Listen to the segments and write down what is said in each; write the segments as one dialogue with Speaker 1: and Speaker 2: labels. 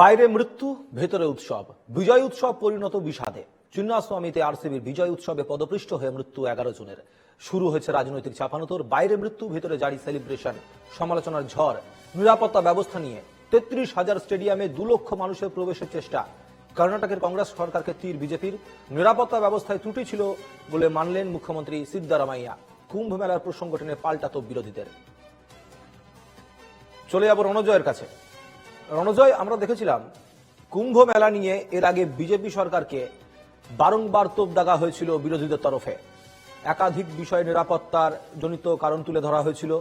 Speaker 1: বাইরে মৃত্যু, ভেতরে উৎসব। বিজয় উৎসব পরিণত বিষাদে। চিন্নাস্বামীতে আরসিবির বিজয় উৎসবে পদপৃষ্ট হয়ে মৃত্যু এগারো জনের। শুরু হয়েছে রাজনৈতিক চাপানোতর, বাইরে মৃত্যু, ভেতরে জারি সেলিব্রেশন। সমালোচনার ঝড়। নিরাপত্তা ব্যবস্থা নিয়ে তেত্রিশ হাজার স্টেডিয়ামে দু লক্ষ মানুষের প্রবেশের চেষ্টা। কর্ণাটকের কংগ্রেস সরকারকে তীর বিজেপির। নিরাপত্তা ব্যবস্থায় ত্রুটি ছিল বলে মানলেন মুখ্যমন্ত্রী সিদ্দারামাইয়া কুম্ভ মেলার প্রসঙ্গ টেনে পাল্টাতো বিরোধীদের চলে যাব রণজয়ের কাছে। রণজয়, আমরা দেখেছিলাম কুম্ভ মেলা নিয়ে এর আগে বিজেপি সরকারকে বারংবার তোপ দাগা হয়েছিল বিরোধীদের তরফে। একাধিক বিষয়ে নিরাপত্তার জনিত কারণ তুলে ধরা হয়েছিল।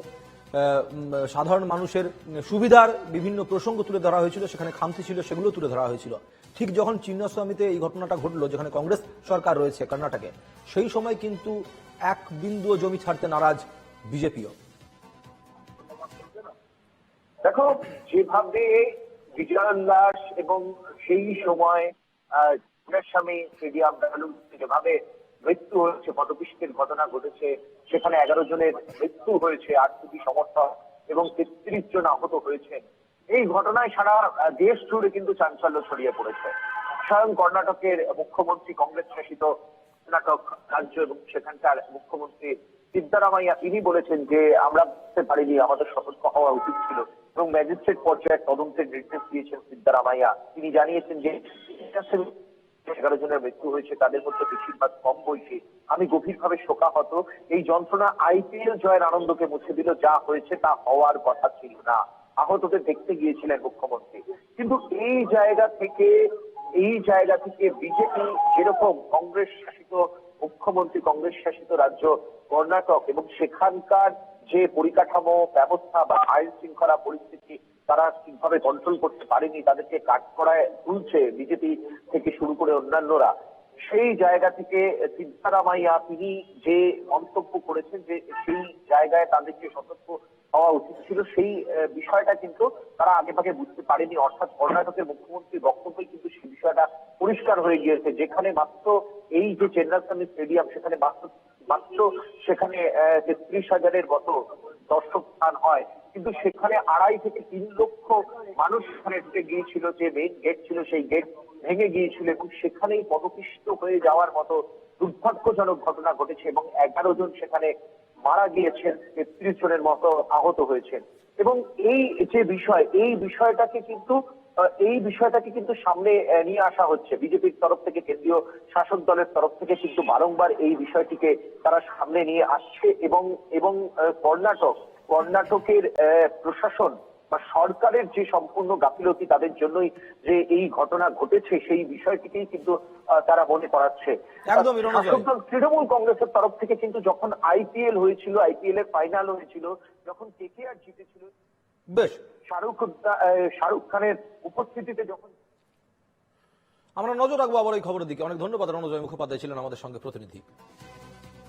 Speaker 1: সাধারণ মানুষের সুবিধার বিভিন্ন প্রসঙ্গ তুলে ধরা হয়েছিল, সেখানে খামতি ছিল, সেগুলো তুলে ধরা হয়েছিল। ঠিক যখন চিন্নাস্বামীতে এই ঘটনাটা ঘটলো, যেখানে কংগ্রেস সরকার রয়েছে কর্ণাটকে, সেই সময় কিন্তু এক বিন্দু জমি ছাড়তে নারাজ বিজেপিও।
Speaker 2: দেখো, যেভাবে বিজয়োল্লাস এবং সেই সময় স্বামী বেঙ্গালুরুতে যেভাবে মৃত্যু হয়েছে, পদপিষ্টের ঘটনা ঘটেছে, সেখানে এগারো জনের মৃত্যু হয়েছে আটটি সমর্থক এবং তেত্রিশ জন আহত হয়েছেন এই ঘটনায় সারা দেশ জুড়ে কিন্তু চাঞ্চল্য ছড়িয়ে পড়েছে। স্বয়ং কর্ণাটকের মুখ্যমন্ত্রী কংগ্রেস শাসিত কর্ণাটক রাজ্য এবং সেখানকার মুখ্যমন্ত্রী সিদ্দারামাইয়া তিনি বলেছেন যে, আমরা বুঝতে পারিনি, আমাদের সতর্ক হওয়া উচিত ছিল। এবং ম্যাজিস্ট্রেট পর্যায়ে তদন্তের নির্দেশ দিয়েছেন সিদ্দারামাইয়া তিনি জানিয়েছেন যে এগারো জনের মৃত্যু হয়েছে, তাদের মধ্যে বেশিরভাগ কম বয়সী। আমি গভীরভাবে শোকাহত। এই যন্ত্রণা আইপিএল জয়ের আনন্দকে মুছে দিল, যা হয়েছে তা হওয়ার কথা ছিল না। আহতদের দেখতে গিয়েছিলেন মুখ্যমন্ত্রী। কিন্তু এই জায়গা থেকে, এই জায়গা থেকে বিজেপি যেরকম কংগ্রেস শাসিত, মুখ্যমন্ত্রী কংগ্রেস শাসিত রাজ্য কর্ণাটক এবং সেখানকার যে পরিকাঠামো, ব্যবস্থা বা আইন শৃঙ্খলা পরিস্থিতি তারা ঠিকভাবে কন্ট্রোল করতে পারেনি, তাদেরকে কাঠকড়ায় তুলছে বিজেপি থেকে শুরু করে অন্যান্যরা, সেই জায়গা থেকে সিদ্ধারামাইয়া তিনি যে মন্তব্য করেছেন যে সেই জায়গায় তাদেরকে সতর্ক হওয়া উচিত ছিল, সেই বিষয়টা কিন্তু তারা আগে ভাগে বুঝতে পারেনি। অর্থাৎ কর্ণাটকের মুখ্যমন্ত্রীর বক্তব্যই কিন্তু সেই বিষয়টা পরিষ্কার হয়ে গিয়েছে। যেখানে মাত্র এই যে চেন্নাস্বামী স্টেডিয়াম, সেখানে মাত্র সেখানে তেত্রিশ হাজারের মতো দর্শক স্থান হয়, কিন্তু সেখানে আড়াই থেকে তিন লক্ষ মানুষ সেখানে গিয়েছিল, যে মেইন গেট ছিল, সেই গেট ভেঙে গিয়েছিল এবং সেখানেই পদপিষ্ট হয়ে যাওয়ার মতো দুর্ভাগ্যজনক ঘটনা ঘটেছে এবং এগারো জন সেখানে মারা গিয়েছেন, তেত্রিশ জনের মতো আহত হয়েছেন। এবং এই যে বিষয়, এই বিষয়টাকে কিন্তু এই বিষয়টাকে কিন্তু সামনে নিয়ে আসা হচ্ছে। বিজেপির তরফ থেকে, কেন্দ্রীয় শাসক দলের তরফ থেকে কিন্তু বারংবার এই বিষয়টিকে তারা সামনে নিয়ে আসছে এবং এবং কর্ণাটক, কর্ণাটকের প্রশাসন বা সরকারের যে সম্পূর্ণ গাফিলতি তাদের জন্যই যে এই ঘটনা ঘটেছে সেই বিষয়টিকেই কিন্তু তারা মনে করাচ্ছে। তৃণমূল কংগ্রেসের তরফ থেকে কিন্তু যখন আইপিএল হয়েছিল আইপিএল এর ফাইনাল হয়েছিল যখন কেকেআর জিতেছিল
Speaker 1: বেশ।
Speaker 2: শাহরুখ শাহরুখ খানের উপস্থিতিতে যখন
Speaker 1: আমরা নজর রাখব আবার এই খবরের দিকে। অনেক ধন্যবাদ রণজয় মুখোপাধ্যায় ছিলেন আমাদের সঙ্গে প্রতিনিধি।